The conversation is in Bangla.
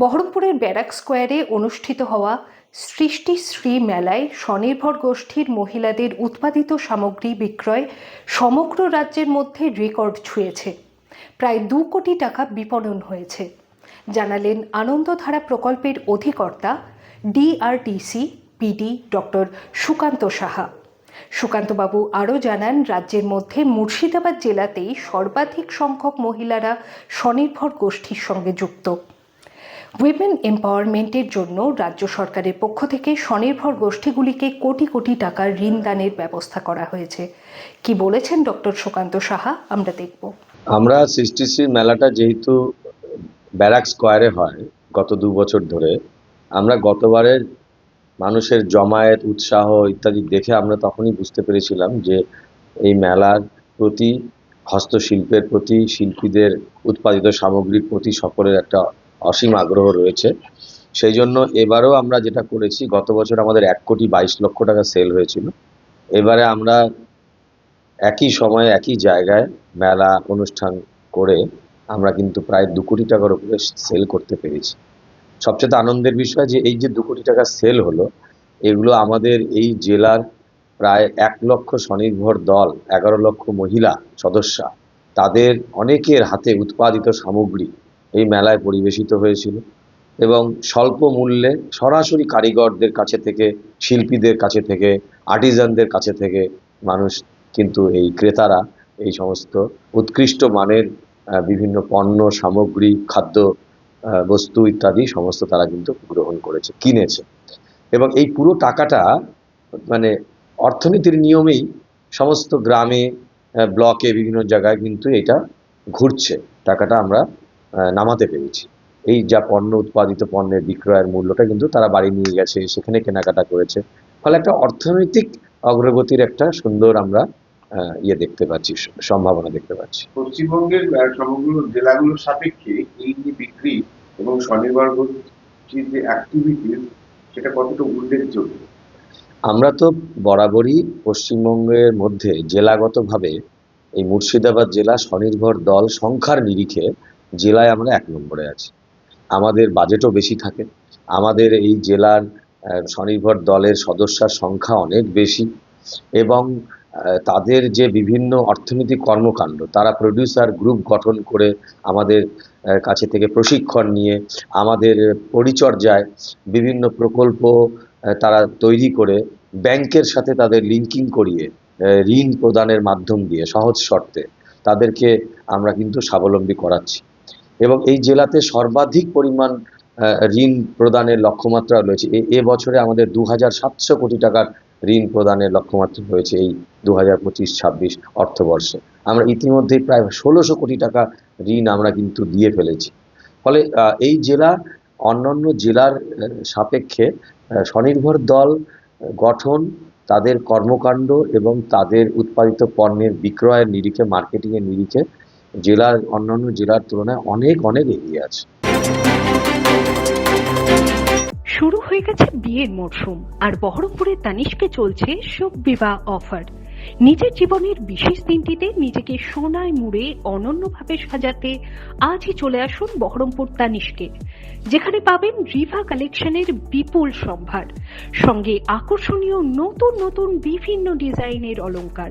বহরমপুরের ব্যারাক স্কোয়ারে অনুষ্ঠিত হওয়া সৃষ্টি শ্রী মেলায় স্বনির্ভর গোষ্ঠীর মহিলাদের উৎপাদিত সামগ্রী বিক্রয় সমগ্র রাজ্যের মধ্যে রেকর্ড ছুঁয়েছে। প্রায় দু কোটি টাকা বিপণন হয়েছে। জানালেন আনন্দধারা প্রকল্পের অধিকর্তা, DRTC PD doctor Sukanta Saha. সুকান্তবাবু আরও জানান, রাজ্যের মধ্যে মুর্শিদাবাদ জেলাতেই সর্বাধিক সংখ্যক মহিলারা স্বনির্ভর গোষ্ঠীর সঙ্গে যুক্ত। উইমেন এম্পাওয়ারমেন্টের জন্য রাজ্য সরকারের পক্ষ থেকে স্বনির্ভর গোষ্ঠীগুলিকে কোটি কোটি টাকার ঋণ দানের ব্যবস্থা করা হয়েছে। কি বলেছেন ডক্টর সুকান্ত সাহা? আমরা দেখব। আমরা সৃষ্টিশ্রী মেলাটা যেহেতু ব্যারাক স্কোয়ারে হয়, গত দু বছর ধরে, আমরা গতবারের মানুষের জমায়েত, উৎসাহ ইত্যাদি দেখে আমরা তখনই বুঝতে পেরেছিলাম যে এই মেলার প্রতি, হস্তশিল্পের প্রতি, শিল্পীদের উৎপাদিত সামগ্রীর প্রতি সকলের একটা অসীম আগ্রহ রয়েছে। সেই জন্য এবারও আমরা যেটা করেছি, গত বছর আমাদের এক কোটি বাইশ লক্ষ টাকা সেল হয়েছিল। এবারে আমরা একই সময়ে, একই জায়গায় মেলা অনুষ্ঠান করে আমরা কিন্তু প্রায় দু কোটি টাকার উপরে সেল করতে পেরেছি। সবচেয়ে আনন্দের বিষয় যে এই যে দু কোটি টাকা সেল হলো, এগুলো আমাদের এই জেলার প্রায় এক লক্ষ স্বনির্ভর দল, এগারো লক্ষ মহিলা সদস্যা, তাদের অনেকের হাতে উৎপাদিত সামগ্রী এই মেলায় পরিবেশিত হয়েছিল এবং স্বল্প মূল্যে সরাসরি কারিগরদের কাছে থেকে, শিল্পীদের কাছে থেকে, আর্টিজানদের কাছে থেকে মানুষ কিন্তু এই ক্রেতারা এই সমস্ত উৎকৃষ্ট মানের বিভিন্ন পণ্য, সামগ্রী, খাদ্য বস্তু ইত্যাদি সমস্ত তারা কিন্তু গ্রহণ করেছে, কিনেছে। এবং এই পুরো টাকাটা মানে অর্থনীতির নিয়মেই সমস্ত গ্রামে ব্লকে বিভিন্ন জায়গায় কিন্তু এটা ঘুরছে। টাকাটা আমরা নামাতে পেরেছি। এই যা পণ্য উৎপাদিত পণ্যের বিক্রয়ের মূল্যটা কিন্তু তারা বাড়ি নিয়ে গেছে সেখানে কেনাকাটা করেছে। ফলে একটা অর্থনৈতিক অগ্রগতির একটা সুন্দর আমরা ইয়ে দেখতে পাচ্ছি সম্ভাবনা দেখতে পাচ্ছি। পশ্চিমবঙ্গের সমগ্র জেলাগুলোর সাপেক্ষে এই যে বিক্রি এবং স্বনির্ভর যে অ্যাক্টিভিটিস সেটা কতটা উল্লেখযোগ্য? আমরা তো বরাবরই পশ্চিমবঙ্গের মধ্যে জেলাগতভাবে এই মুর্শিদাবাদ জেলা স্বনির্ভর দল সংখ্যার নিরিখে জেলায় আমরা এক নম্বরে আছি। আমাদের বাজেটও বেশি থাকে। আমাদের এই জেলার স্বনির্ভর দলের সদস্যার সংখ্যা অনেক বেশি এবং তাদের যে বিভিন্ন অর্থনৈতিক কর্মকাণ্ড, তারা প্রডিউসার গ্রুপ গঠন করে আমাদের কাছে থেকে প্রশিক্ষণ নিয়ে আমাদের পরিচর্যায় বিভিন্ন প্রকল্প তারা তৈরি করে ব্যাংকের সাথে তাদের লিঙ্কিং করিয়ে ঋণ প্রদানের মাধ্যম দিয়ে সহজ শর্তে তাদেরকে আমরা কিন্তু স্বাবলম্বী করাচ্ছি। এবং এই জেলাতে সর্বাধিক পরিমাণ ঋণ প্রদানের লক্ষ্যমাত্রা রয়েছে। এ- বছরে আমাদের দু সাতশো কোটি টাকার ঋণ প্রদানের লক্ষ্যমাত্রা রয়েছে এই দু হাজার পঁচিশ ছাব্বিশ অর্থবর্ষে। আমরা ইতিমধ্যেই প্রায় ষোলোশো কোটি টাকা ঋণ আমরা কিন্তু দিয়ে ফেলেছি। ফলে এই জেলা, অন্যান্য জেলার সাপেক্ষে স্বনির্ভর দল গঠন, তাদের কর্মকাণ্ড এবং তাদের উৎপাদিত পণ্যের বিক্রয়ের নিরিখে, মার্কেটিংয়ের নিরিখে জেলার, অন্যান্য জেলার তুলনায় অনেক অনেক এগিয়ে আছে। শুরু হয়ে গেছে বিয়ের মরশুম, আর বহরমপুরের তানিশকে চলছে শুভ বিবাহ অফার। নিজের জীবনের বিশেষ দিনটিতে নিজেকে সোনায় মুড়ে অনন্যভাবে সাজাতে আজই চলে আসুন বহরমপুর তানিশকে যেখানে পাবেন রিভা কালেকশনের বিপুল সম্ভার, সঙ্গে আকর্ষণীয় নতুন নতুন বিভিন্ন ডিজাইনের অলংকার